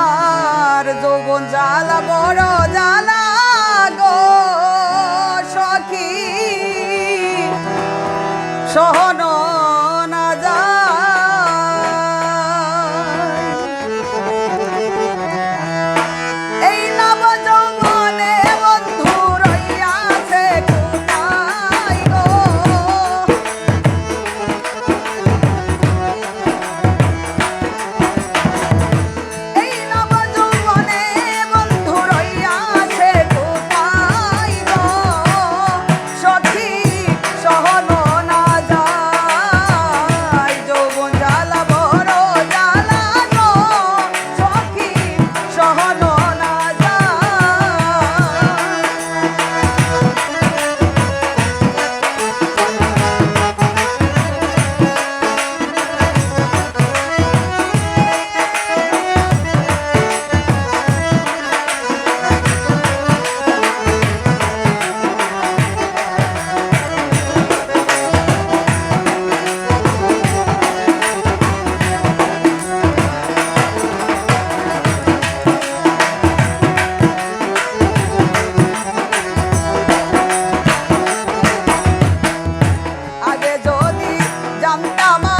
আর যৌবন জ্বালা বড় জ্বালা গো সখী। সহন জানতাম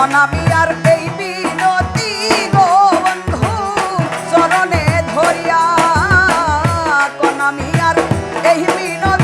এখন আমি আর এই বন্ধু চরণে ধরিয়া এখন আমি আর এই বিনতি